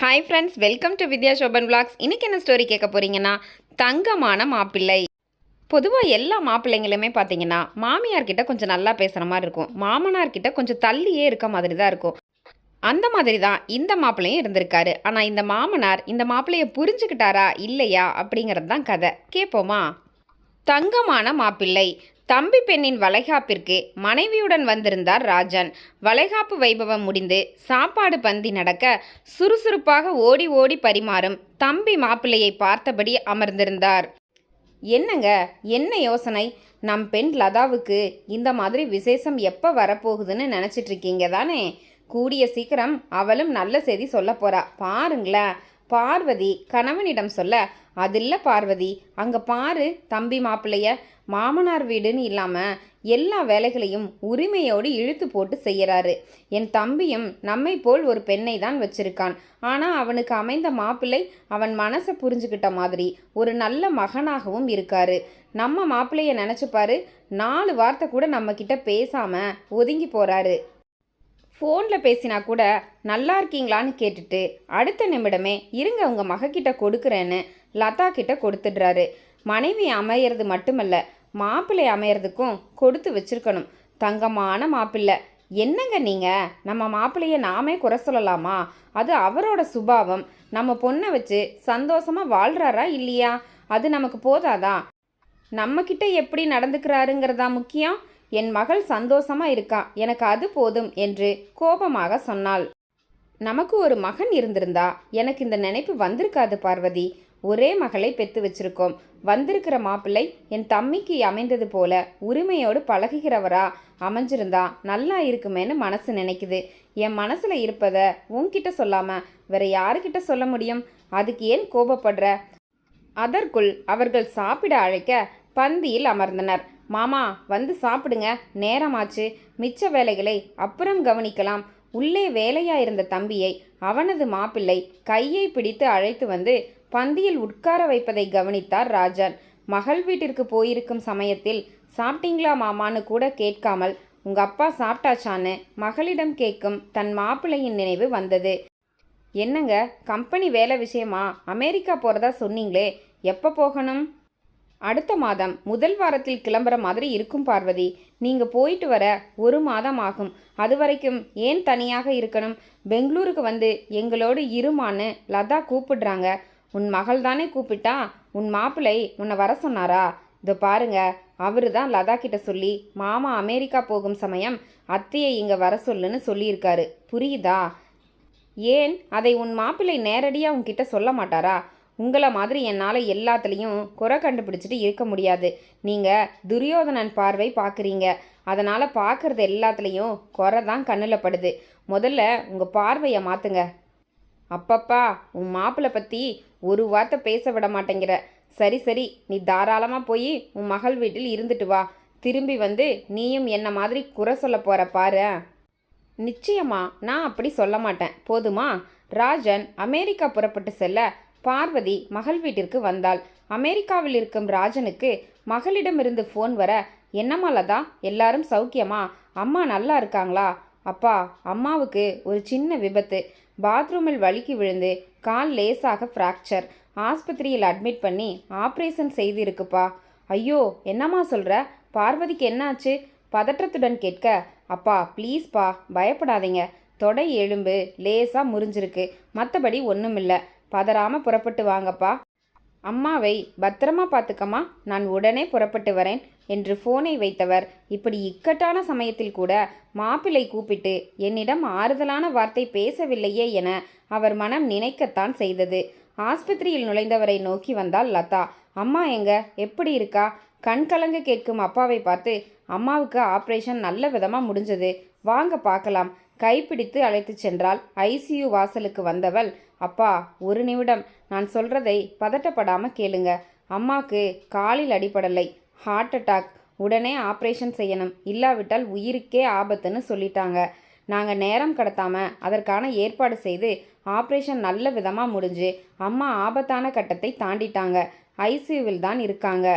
Hi friends welcome to Vidya Shoban vlogs. இன்னைக்கு என்ன story கேட்க போறீங்கன்னா தங்கமான மாப்பிள்ளை. பொதுவாக எல்லா மாப்பிள்ளைங்களுமே பார்த்தீங்கன்னா மாமியார் கிட்ட கொஞ்சம் நல்லா பேசுகிற மாதிரி இருக்கும். மாமனார்கிட்ட கொஞ்சம் தள்ளியே இருக்க மாதிரி தான் இருக்கும். அந்த மாதிரி தான் இந்த மாப்பிள்ளையும் இருந்திருக்காரு. ஆனால் இந்த மாமனார் இந்த மாப்பிள்ளையை புரிஞ்சுக்கிட்டாரா இல்லையா அப்படிங்கிறது தான் கதை. கேட்போமா தங்கமான மாப்பிள்ளை. தம்பி பெண்ணின் வளைகாப்பிற்கு மனைவியுடன் வந்திருந்தார் ராஜன். வளைகாப்பு வைபவம் முடிந்து சாப்பாடு பந்தி நடக்க சுறுசுறுப்பாக ஓடி ஓடி பரிமாறும் தம்பி மாப்பிள்ளையை பார்த்தபடி அமர்ந்திருந்தார். என்னங்க? என்ன யோசனை? நம் பெண் லதாவுக்கு இந்த மாதிரி விசேஷம் எப்போ வரப்போகுதுன்னு நினச்சிட்டு இருக்கீங்க தானே? கூடிய சீக்கிரம் அவளும் நல்ல செய்தி சொல்ல போறா. பாருங்களேன். பார்வதி கணவனிடம் சொல்ல அதில்ல பார்வதி அங்கே பாரு தம்பி மாப்பிள்ளைய மாமனார் வீடுன்னு இல்லாமல் எல்லா வேலைகளையும் உரிமையோடு இழுத்து போட்டு செய்யறாரு. என் தம்பியும் நம்மை போல் ஒரு பெண்ணை தான் வச்சிருக்கான். ஆனால் அவனுக்கு அமைந்த மாப்பிள்ளை அவன் மனசை புரிஞ்சுக்கிட்ட மாதிரி ஒரு நல்ல மகனாகவும் இருக்காரு. நம்ம மாப்பிள்ளைய நினச்சிப்பாரு நாலு வார்த்தை கூட நம்மக்கிட்ட பேசாமல் ஒதுங்கி போகிறாரு ஃபோனில் பேசினா கூட நல்லா இருக்கீங்களான்னு கேட்டுட்டு அடுத்த நிமிடமே இருங்க உங்கள் மகக்கிட்ட கொடுக்குறேன்னு லதா கிட்ட கொடுத்துடுறாரு. மனைவி அமையிறது மட்டுமல்ல மாப்பிள்ளை அமையறதுக்கும் கொடுத்து வச்சிருக்கணும். தங்கமான மாப்பிள்ளை. என்னங்க நீங்கள் நம்ம மாப்பிள்ளையை நாமே குறை சொல்லலாமா? அது அவரோட சுபாவம். நம்ம பொண்ணை வச்சு சந்தோஷமாக வாழ்கிறாரா இல்லையா? அது நமக்கு போதாதா? நம்மக்கிட்ட எப்படி நடந்துக்கிறாருங்கிறதா முக்கியம். என் மகள் சந்தோஷமாக இருக்கா? எனக்கு அது போதும் என்று கோபமாக சொன்னாள். நமக்கு ஒரு மகன் இருந்திருந்தா எனக்கு இந்த நினைப்பு வந்திருக்காது பார்வதி. ஒரே மகளை பெத்து வச்சிருக்கோம். வந்திருக்கிற மாப்பிள்ளை என் தம்பிக்கு அமைந்தது போல உரிமையோடு பழகுகிறவரா? அமைஞ்சிருந்தா நல்லா இருக்குமேன்னு மனசு நினைக்குது. என் மனசில் இருப்பத உன்கிட்ட சொல்லாம வேற யாருக்கிட்ட சொல்ல முடியும்? அதுக்கு ஏன் கோபப்படுற? அதற்குள் அவர்கள் சாப்பிட அழைக்க பந்தியில் அமர்ந்தனர். மாமா வந்து சாப்பிடுங்க. நேரமாச்சு. மிச்ச வேலைகளை அப்புறம் கவனிக்கலாம். உள்ளே வேலையாயிருந்த தம்பியை அவனது மாப்பிள்ளை கையை பிடித்து அழைத்து வந்து பந்தியில் உட்கார வைப்பதை கவனித்தார் ராஜன். மகள் வீட்டிற்கு போயிருக்கும் சமயத்தில் சாப்பிட்டீங்களா மாமான்னு கூட கேட்காமல் உங்க அப்பா சாப்பிட்டாச்சான்னு மகளிடம் கேட்கும் தன் மாப்பிள்ளையின் நினைவு வந்தது. என்னங்க கம்பெனி வேலை விஷயமா? அமெரிக்கா போகிறதா சொன்னீங்களே எப்போ போகணும்? அடுத்த மாதம் முதல் வாரத்தில் கிளம்புற மாதிரி இருக்கும் பார்வதி. நீங்கள் போயிட்டு வர ஒரு மாதம் ஆகும். அது வரைக்கும் ஏன் தனியாக இருக்கணும்? பெங்களூருக்கு வந்து எங்களோடு இருமான்னு லதா கூப்பிடுறாங்க. உன் மகள் தானே கூப்பிட்டா? உன் மாப்பிள்ளை உன்னை வர சொன்னாரா? இதோ பாருங்க அவரு தான் லதா கிட்ட சொல்லி மாமா அமெரிக்கா போகும் சமயம் அத்தையை இங்கே வர சொல்லுன்னு சொல்லியிருக்காரு. புரியுதா? ஏன்? அதை உன் மாப்பிள்ளை நேரடியாக உன்கிட்ட சொல்ல மாட்டாரா? உங்களை மாதிரி என்னால் எல்லாத்துலேயும் குறை கண்டுபிடிச்சிட்டு இருக்க முடியாது. நீங்கள் துரியோதனன் பார்வை பார்க்குறீங்க. அதனால் பார்க்குறது எல்லாத்துலேயும் குறை தான் கண்ணில் படுது. முதல்ல உங்கள் பார்வையை மாற்றுங்க அப்பப்பா உன் மாப்பிள்ளை பற்றி ஒரு வார்த்தை பேச விட மாட்டேங்கிற. சரி சரி நீ தாராளமாக போய் உன் மகள் வீட்டில் இருந்துட்டு வா. திரும்பி வந்து நீயும் என்ன மாதிரி குறை சொல்ல போகிற பாரு. நிச்சயமா நான் அப்படி சொல்ல மாட்டேன். போதுமா? ராஜன் அமெரிக்கா புறப்பட்டு செல்ல பார்வதி மகள் வீட்டிற்கு வந்தாள். அமெரிக்காவில் இருக்கும் ராஜனுக்கு மகளிடமிருந்து ஃபோன் வர என்னம்மா லதா எல்லாரும் சௌக்கியமா? அம்மா நல்லா இருக்காங்களா? அப்பா அம்மாவுக்கு ஒரு சின்ன விபத்து. பாத்ரூமில் வழுக்கி விழுந்து கால் லேசாக ஃப்ராக்சர் ஆஸ்பத்திரியில் அட்மிட் பண்ணி ஆப்ரேஷன் செய்திருக்குப்பா. ஐயோ என்னம்மா சொல்கிற பார்வதிக்கு என்னாச்சு? பதற்றத்துடன் கேட்க அப்பா ப்ளீஸ்ப்பா பயப்படாதீங்க. தொடை எலும்பு லேசாக முறிஞ்சிருக்கு. மற்றபடி ஒன்றுமில்ல பதறாம புறப்பட்டு வாங்கப்பா. அம்மாவை பத்திரமா பார்த்துக்கம்மா. நான் உடனே புறப்பட்டு வரேன் என்று ஃபோனை வைத்தவர். இப்படி இக்கட்டான சமயத்தில் கூட மாப்பிள்ளை கூப்பிட்டு என்னிடம் ஆறுதலான வார்த்தை பேசவில்லையே என அவர் மனம் நினைக்கத்தான் செய்தது. ஆஸ்பத்திரியில் நுழைந்தவரை நோக்கி வந்தால் லதா. அம்மா எங்க? எப்படி இருக்கா? கண் கலங்க கேட்கும் அப்பாவை பார்த்து அம்மாவுக்கு ஆப்ரேஷன் நல்ல விதமாக முடிஞ்சது. வாங்க பார்க்கலாம். கைப்பிடித்து அழைத்து சென்றால் ஐசியு வாசலுக்கு வந்தவள் அப்பா ஒரு நிமிடம். நான் சொல்றதை பதட்டப்படாம கேளுங்க. அம்மாக்கு காலில் அடிபடலை. Heart attack. உடனே ஆப்ரேஷன் செய்யணும். இல்லாவிட்டால் உயிருக்கே ஆபத்துன்னு சொல்லிட்டாங்க. நாங்கள் நேரம் கடத்தாம அதற்கான ஏற்பாடு செய்து ஆப்ரேஷன் நல்ல விதமாக முடிஞ்சு அம்மா ஆபத்தான கட்டத்தை தாண்டிட்டாங்க. ஐசியூவில் தான் இருக்காங்க.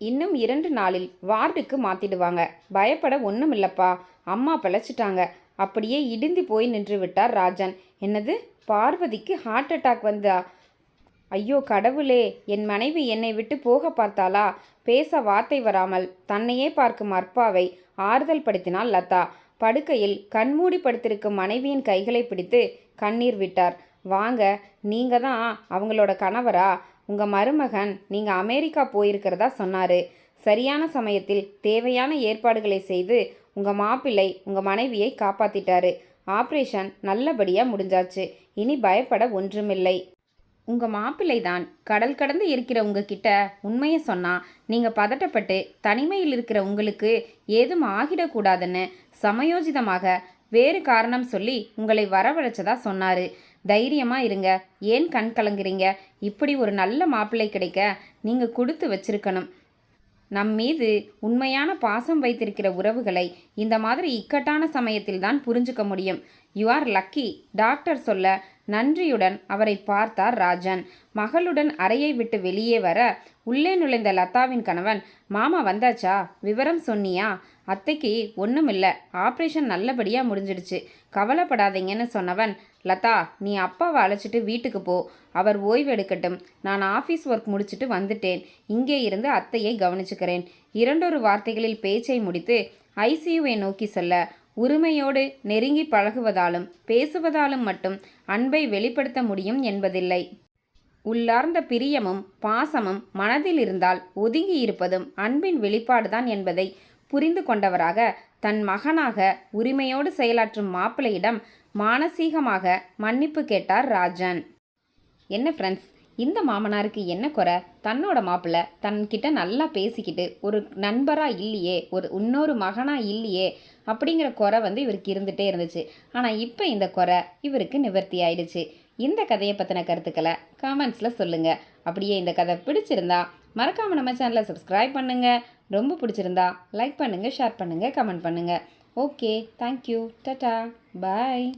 இன்னும் இரண்டு நாளில் வார்டுக்கு மாற்றிடுவாங்க பயப்பட ஒன்றும் இல்லைப்பா அம்மா பிழைச்சிட்டாங்க. அப்படியே இடிந்து போய் நின்று விட்டார் ராஜன். என்னது? பார்வதிக்கு ஹார்ட் அட்டாக் வந்தா? ஐயோ கடவுளே என் மனைவி என்னை விட்டு போக பார்த்தாளா? பேச வார்த்தை வராமல் தன்னையே பார்க்கும் அற்பாவை ஆறுதல் படுத்தினாள் லதா. படுக்கையில் கண்மூடி படுத்திருக்கும் மனைவியின் கைகளை பிடித்து கண்ணீர் விட்டார். வாங்க நீங்க தான் அவங்களோட கணவரா? உங்க மருமகன் நீங்க அமெரிக்கா போயிருக்கிறதா? சொன்னாரு. சரியான சமயத்தில் தேவையான ஏற்பாடுகளை செய்து உங்கள் மாப்பிள்ளை உங்கள் மனைவியை காப்பாற்றிட்டாரு ஆப்ரேஷன் நல்லபடியாக முடிஞ்சாச்சு. இனி பயப்பட ஒன்றுமில்லை. உங்கள் மாப்பிள்ளை தான் கடல் கடந்து இருக்கிற உங்ககிட்ட உண்மையை சொன்னால் நீங்கள் பதட்டப்பட்டு தனிமையில் இருக்கிற உங்களுக்கு ஏதும் ஆகிடக்கூடாதுன்னு சமயோஜிதமாக வேறு காரணம் சொல்லி உங்களை வரவழைச்சதா சொன்னார். தைரியமாக இருங்க. ஏன் கண் கலங்குறீங்க? இப்படி ஒரு நல்ல மாப்பிள்ளை கிடைக்க நீங்கள் கொடுத்து வச்சிருக்கணும். நம் மீது உண்மையான பாசம் வைத்திருக்கிற உறவுகளை இந்த மாதிரி இக்கட்டான சமயத்தில் தான் புரிஞ்சுக்க முடியும். யூ ஆர் லக்கி டாக்டர் சொல்ல நன்றியுடன் அவரை பார்த்தார் ராஜன். மகளுடன் அறையை விட்டு வெளியே வர உள்ளே நுழைந்த லதாவின் கணவன் மாமா வந்தாச்சா? விவரம் சொன்னியா? அத்தைக்கு ஒன்றுமில்ல ஆப்ரேஷன் நல்லபடியாக முடிஞ்சிடுச்சு. கவலைப்படாதீங்கன்னு சொன்னவன் லதா நீ அப்பாவை அழைச்சிட்டு வீட்டுக்கு போ. அவர் ஓய்வு எடுக்கட்டும் நான் ஆஃபீஸ் ஒர்க் முடிச்சிட்டு வந்துட்டேன். இங்கே இருந்து அத்தையை கவனிச்சுக்கிறேன். இரண்டொரு வார்த்தைகளில் பேச்சை முடித்து ஐசியூவை நோக்கி செல்ல. உரிமையோடு நெருங்கி பழகுவதாலும் பேசுவதாலும் மட்டும் அன்பை வெளிப்படுத்த முடியும் என்பதில்லை. உள்ளார்ந்த பிரியமும் பாசமும் மனதில் இருந்தால் ஒதுங்கி இருப்பதும் அன்பின் வெளிப்பாடுதான் என்பதை புரிந்து கொண்டவராக தன் மகனாக உரிமையோடு செயலாற்றும் மாப்பிள்ளையிடம் மானசீகமாக மன்னிப்பு கேட்டார் ராஜன். என்ன ஃப்ரெண்ட்ஸ் இந்த மாமனாருக்கு என்ன குறை? தன்னோட மாப்பிள்ளை தன்கிட்ட நல்லா பேசிக்கிட்டு ஒரு நண்பராக இல்லையே ஒரு இன்னொரு மகனாக இல்லையே அப்படிங்கிற குறை வந்து இவருக்கு இருந்துகிட்டே இருந்துச்சு. ஆனால் இப்போ இந்த குறை இவருக்கு நிவர்த்தி ஆயிடுச்சு. இந்த கதையை பற்றின கருத்துக்களை கமெண்ட்ஸில் சொல்லுங்கள் அப்படியே இந்த கதை பிடிச்சிருந்தா மறக்காமல் நம்ம சேனலை சப்ஸ்கிரைப் பண்ணுங்கள் ரொம்ப பிடிச்சிருந்தா லைக் பண்ணுங்கள் ஷேர் பண்ணுங்கள் கமெண்ட் பண்ணுங்கள் ஓகே தேங்க்யூ டட்டா பாய்